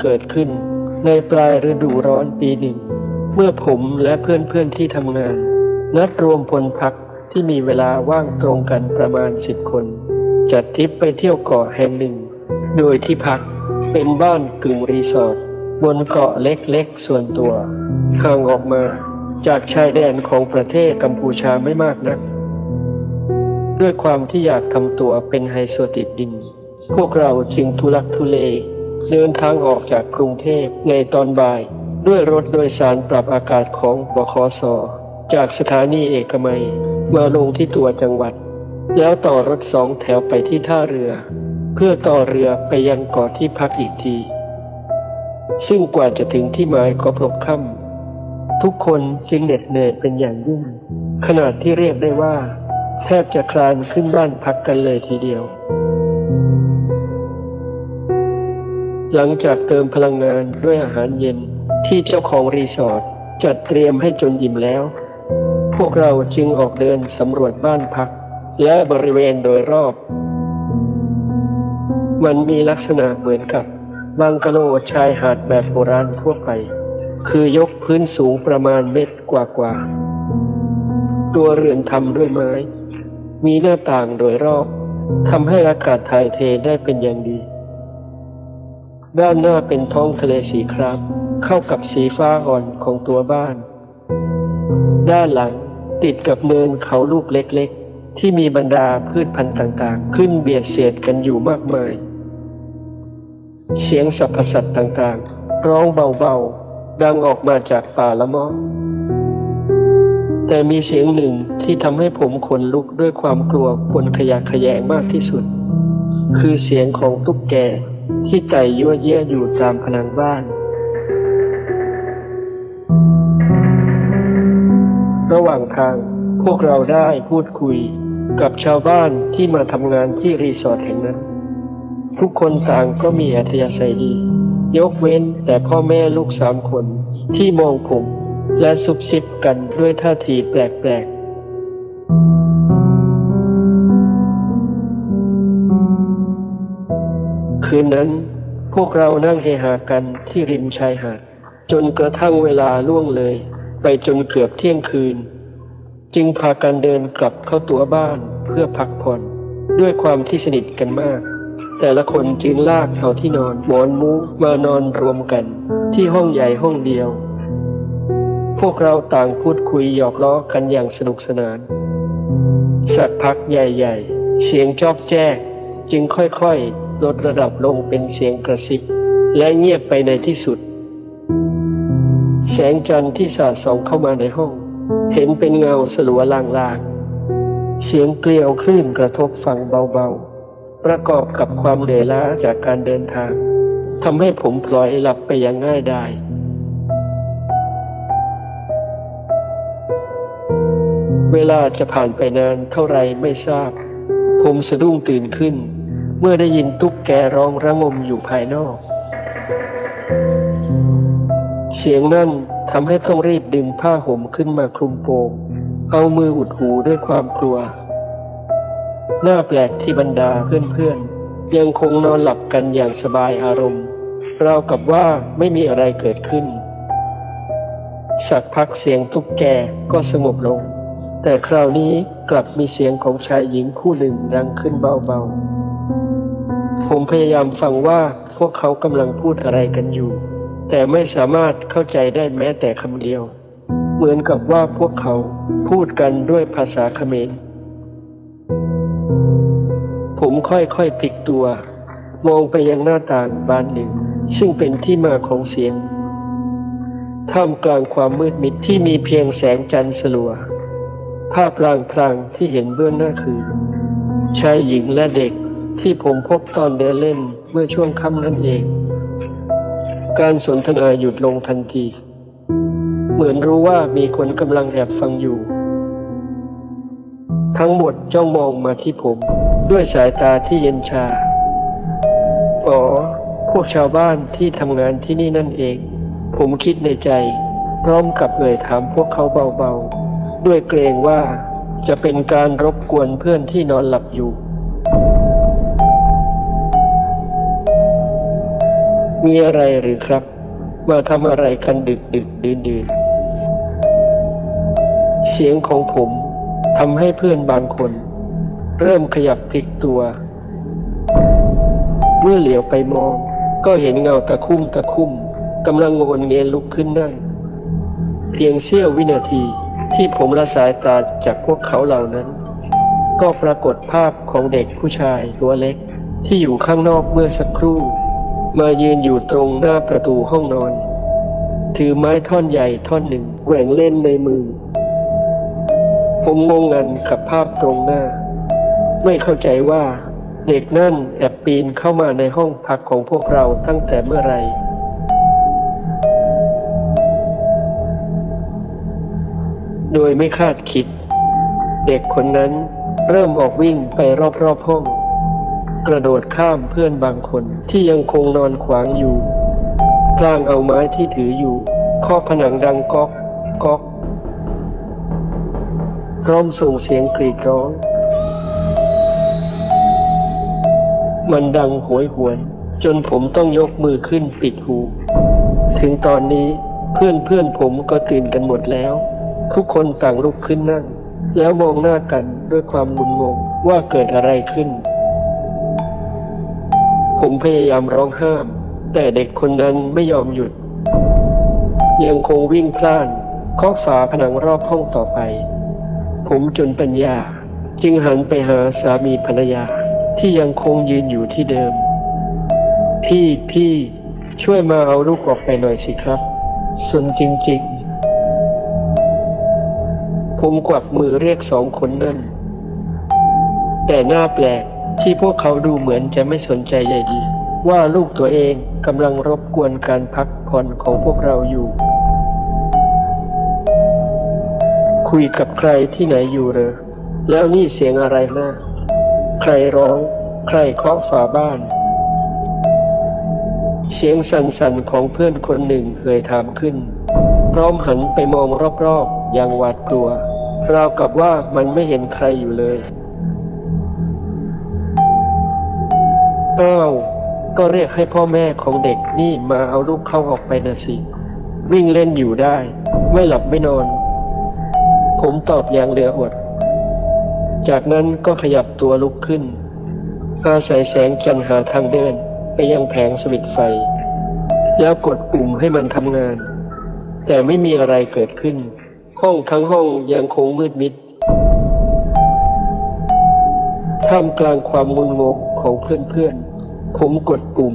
เกิดขึ้น ในปลายฤดูร้อนปีหนึ่ง เมื่อผมและเพื่อนๆที่ทำงาน นัดรวมพลพักที่มีเวลาว่างตรงกันประมาณสิบคน จัดทริปไปเที่ยวเกาะแห่งหนึ่ง โดยที่พักเป็นบ้านกึ่งรีสอร์ทบนเกาะเล็กๆส่วนตัวห่างออกมาจากชายแดนของประเทศกัมพูชาไม่มากนัก ด้วยความที่อยากทำตัวเป็นไฮโซติดดิน พวกเราจึงทุลักทุเล เดินทางออกจากกรุงเทพในตอนบ่าย ด้วยรถโดยสารปรับอากาศของบคส จากสถานีเอกมัย มาลงที่ตัวจังหวัด แล้วต่อรถสองแถวไปที่ท่าเรือ เพื่อต่อเรือไปยังเกาะที่พักอีกที ซึ่งกว่าจะถึงที่หมายก็พลบค่ำทุกคนจึงเหน็ดเหนื่อยเป็นอย่างยิ่ง ขนาดที่เรียกได้ว่า แทบจะคลานขึ้นบ้านพักกันเลยทีเดียว หลังจากเติมพลังงานด้วยอาหารเย็นที่เจ้าของรีสอร์ทจัดเตรียมให้จนอิ่มแล้ว พวกเราจึงออกเดินสำรวจบ้านพัก และบริเวณโดยรอบ มันมีลักษณะเหมือนกับบังกะโลชายหาดแบบโบราณทั่วไป คือยกพื้นสูงประมาณเมตรกว่าๆ ตัวเรือนทำด้วยไม้ มีหน้าต่างโดยรอบทำให้อากาศถ่ายเทได้เป็นอย่างดี ด้านหน้าเป็นท้องทะเลสีครามเข้ากับสีฟ้าอ่อนของตัวบ้าน ด้านหลังติดกับเนินเขาลูกเล็กๆ ที่มีบรรดาพืชพันธุ์ต่างๆ ขึ้นเบียดเสียดกันอยู่มากมาย เสียงสรรพสัตว์ต่างๆ ร้องเบาๆ ดังออกมาจากป่าละมอแต่มีเสียงหนึ่งที่ทำให้ผมขนลุกด้วยความกลัวปนขยะขยงมากที่สุด คือเสียงของตุ๊กแก ที่ไต่ยั่วเยี่ยอยู่ตามผนังบ้าน ระหว่างทางพวกเราได้พูดคุยกับชาวบ้านที่มาทำงานที่รีสอร์ทแห่งนั้น ทุกคนต่างก็มีอัธยาศัยดี ยกเว้นแต่พ่อแม่ลูกสามคนที่มองผมและซุบซิบกันด้วยท่าทีแปลกๆ คืนนั้น พวกเรานั่งเฮฮากันที่ริมชายหาด จนกระทั่งเวลาล่วงเลย ไปจนเกือบเที่ยงคืน จึงพากันเดินกลับเข้าตัวบ้านเพื่อพักผ่อน ด้วยความที่สนิทกันมาก แต่ละคนจึงลากเอาที่นอนหมอนมุ้งมานอนรวมกัน ที่ห้องใหญ่ห้องเดียว พวกเราต่างพูดคุยหยอกล้อกันอย่างสนุกสนาน สักพักใหญ่ ๆ เสียงจอกแจ้กจึงค่อยๆ ลดระดับลงเป็นเสียงกระซิบ และเงียบไปในที่สุด แสงจันทร์ที่สาดส่องเข้ามาในห้อง เห็นเป็นเงาสลัวลางๆ เสียงเกลียวคลื่นกระทบฟังเบาๆ ประกอบกับความเหนื่อยล้าจากการเดินทางทำให้ผมพลอยหลับไปอย่างง่ายดายเวลาจะผ่านไปนานเท่าไรไม่ทราบ ผมสะดุ้งตื่นขึ้น เมื่อได้ยินตุ๊กแกร้องระงมอยู่ภายนอก เสียงนั่นทำให้ต้องรีบดึงผ้าห่มขึ้นมาคลุมโปงเอามืออุดหูด้วยความกลัว หน้าแปลกที่บรรดาเพื่อนๆ ยังคงนอนหลับกันอย่างสบายอารมณ์ราวกับว่าไม่มีอะไรเกิดขึ้น สักพักเสียงตุ๊กแกก็สงบลง แต่คราวนี้กลับมีเสียงของชายหญิงคู่หนึ่งดังขึ้นเบาๆ ผมพยายามฟังว่าพวกเขากำลังพูดอะไรกันอยู่ แต่ไม่สามารถเข้าใจได้แม้แต่คำเดียว เหมือนกับว่าพวกเขาพูดกันด้วยภาษาเขมร ผมค่อยๆพลิกตัว มองไปยังหน้าต่างบานหนึ่ง ซึ่งเป็นที่มาของเสียงท่ามกลางความมืดมิดที่มีเพียงแสงจันทร์สลัว ภาพลางพรางๆที่เห็นเบื้องหน้าคือชายหญิงและเด็ก ที่ผมพบตอนเดินเล่นเมื่อช่วงค่ำนั่นเอง การสนทนาหยุดลงทันที เหมือนรู้ว่ามีคนกำลังแอบฟังอยู่ ทั้งหมดจ้องมองมาที่ผมด้วยสายตาที่เย็นชา อ๋อ พวกชาวบ้านที่ทำงานที่นี่นั่นเอง ผมคิดในใจ พร้อมกับเอ่ยถามพวกเขาเบาๆ ด้วยเกรงว่าจะเป็นการรบกวนเพื่อนที่นอนหลับอยู่ มีอะไรหรือครับ มาทำอะไรกันดึกดึกดื่นดื่นเสียงของผมทำให้เพื่อนบางคน เริ่มขยับพลิกตัว เมื่อเหลียวไปมอง ก็เห็นเงาตะคุ่มตะคุ่มกำลังโงนเงยลุกขึ้นนั่งเพียงเสี้ยววินาทีที่ผมละสายตาจากพวกเขาเหล่านั้น ก็ปรากฏภาพของเด็กผู้ชายตัวเล็กที่อยู่ข้างนอกเมื่อสักครู่ มายืนอยู่ตรงหน้าประตูห้องนอน ถือไม้ท่อนใหญ่ท่อนหนึ่งแหว่งเล่นในมือ ผมงงงันกับภาพตรงหน้า ไม่เข้าใจว่าเด็กนั่นแอบปีนเข้ามาในห้องพักของพวกเราตั้งแต่เมื่อไหรโดยไม่คาดคิด เด็กคนนั้นเริ่มออกวิ่งไปรอบๆห้อง กระโดดข้ามเพื่อนบางคนที่ยังคงนอนขวางอยู่ พลางเอาไม้ที่ถืออยู่ข้อผนังดังก๊อกก๊อกพร้อมส่งเสียงกรีดร้อง มันดังหวยหวย จนผมต้องยกมือขึ้นปิดหู ถึงตอนนี้เพื่อนเพื่อนผมก็ตื่นกันหมดแล้ว ทุกคนต่างลุกขึ้นนั่ง แล้วมองหน้ากันด้วยความงุนงงว่าเกิดอะไรขึ้น ผมพยายามร้องห้าม แต่เด็กคนนั้นไม่ยอมหยุด ยังคงวิ่งพล่านเคาะฝาผนังรอบห้องต่อไป ผมจนปัญญา จึงหันไปหาสามีภรรยาที่ยังคงยืนอยู่ที่เดิม พี่พี่ช่วยมาเอาลูกออกไปหน่อยสิครับสนจริงๆ ผมกวักมือเรียกสองคนนั่น แต่หน้าแปลก ที่พวกเขาดูเหมือนจะไม่สนใจใยดี ว่าลูกตัวเองกำลังรบกวนการพักผ่อนของพวกเราอยู่ คุยกับใครที่ไหนอยู่เหรอ แล้วนี่เสียงอะไรนะ ใครร้อง ใครเคาะฝาบ้าน เสียงสั่นๆของเพื่อนคนหนึ่งเคยถามขึ้น พร้อมหันไปมองรอบๆอย่างหวาดกลัว ราวกับว่ามันไม่เห็นใครอยู่เลย อ้าวก็เรียกให้พ่อแม่ของเด็กนี่มาเอาลูกเข้าออกไปนะสิ วิ่งเล่นอยู่ได้ ไม่หลับไม่นอน ผมตอบอย่างเหลืออด จากนั้นก็ขยับตัวลุกขึ้นอาศัยแสงจันหาทางเดินไปยังแผงสวิตไฟ แล้วกดปุ่มให้มันทำงาน แต่ไม่มีอะไรเกิดขึ้น ห้องทั้งห้องยังคงมืดมิด ท่ามกลางความงุนงงของเพื่อนๆ ผมกดปุ่ม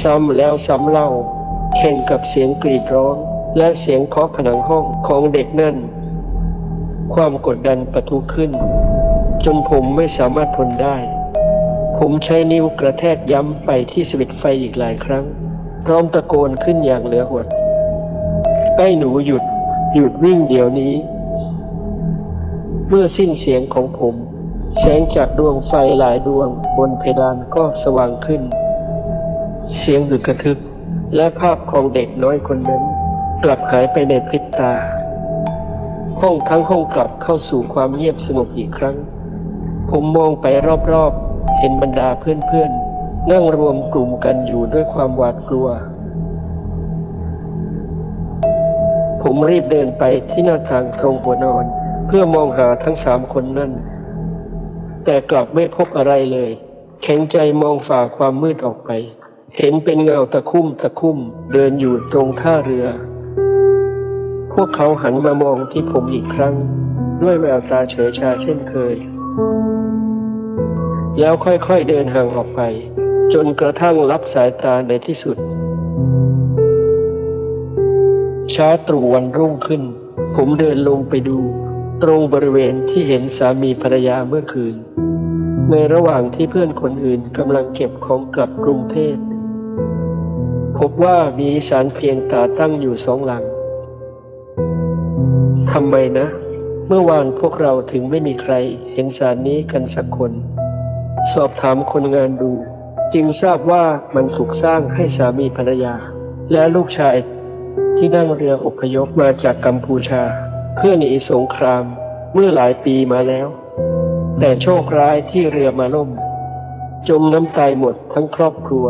ซ้ำแล้วซ้ำเล่าแข่งกับเสียงกรีดร้อง และเสียงเคาะผนังห้องของเด็กนั่น ความกดดันประทุขึ้น จนผมไม่สามารถทนได้ ผมใช้นิ้วกระแทกย้ำไปที่สวิตไฟอีกหลายครั้ง พร้อมตะโกนขึ้นอย่างเหลืออดไอ้หนูหยุด หยุดวิ่งเดี๋ยวนี้ เมื่อสิ้นเสียงของผม แสงจากดวงไฟหลายดวงบนเพดานก็สว่างขึ้น เสียงหึกกระทึก และภาพของเด็กน้อยคนนั้น กลับหายไปในพริบตา ห้องทั้งห้องกลับเข้าสู่ความเงียบสงบอีกครั้ง ผมมองไปรอบๆ เห็นบรรดาเพื่อนๆ นั่งรวมกลุ่มกันอยู่ด้วยความหวาดกลัว ผมรีบเดินไปที่หน้าต่างตรงหัวนอน เพื่อมองหาทั้งสามคนนั่น แต่กลับไม่พบอะไรเลย แข็งใจมองฝ่าความมืดออกไป เห็นเป็นเงาตะคุ่มตะคุ่ม เดินอยู่ตรงท่าเรือ พวกเขาหันมามองที่ผมอีกครั้ง ด้วยแววตาเฉยชาเช่นเคย แล้วค่อยๆเดินห่างออกไป จนกระทั่งรับสายตาในที่สุดเช้าตรู่วันรุ่งขึ้น ผมเดินลงไปดู ตรงบริเวณที่เห็นสามีภรรยาเมื่อคืน ในระหว่างที่เพื่อนคนอื่นกำลังเก็บของกลับกรุงเทพพบว่ามีสารเพียงตาตั้งอยู่สองหลังทำไมนะ เมื่อวานพวกเราถึงไม่มีใครเห็นสารนี้กันสักคน สอบถามคนงานดู จึงทราบว่ามันถูกสร้างให้สามีภรรยา และลูกชายที่นั่งเรืออพยพมาจากกัมพูชา เพื่อหนีสงครามเมื่อหลายปีมาแล้ว แต่โชคร้ายที่เรือมาล่ม จมน้ำตายหมดทั้งครอบครัว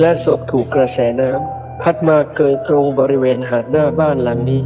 และศพถูกกระแสน้ำพัดมาเกยตรงบริเวณหาดหน้าบ้านหลังนี้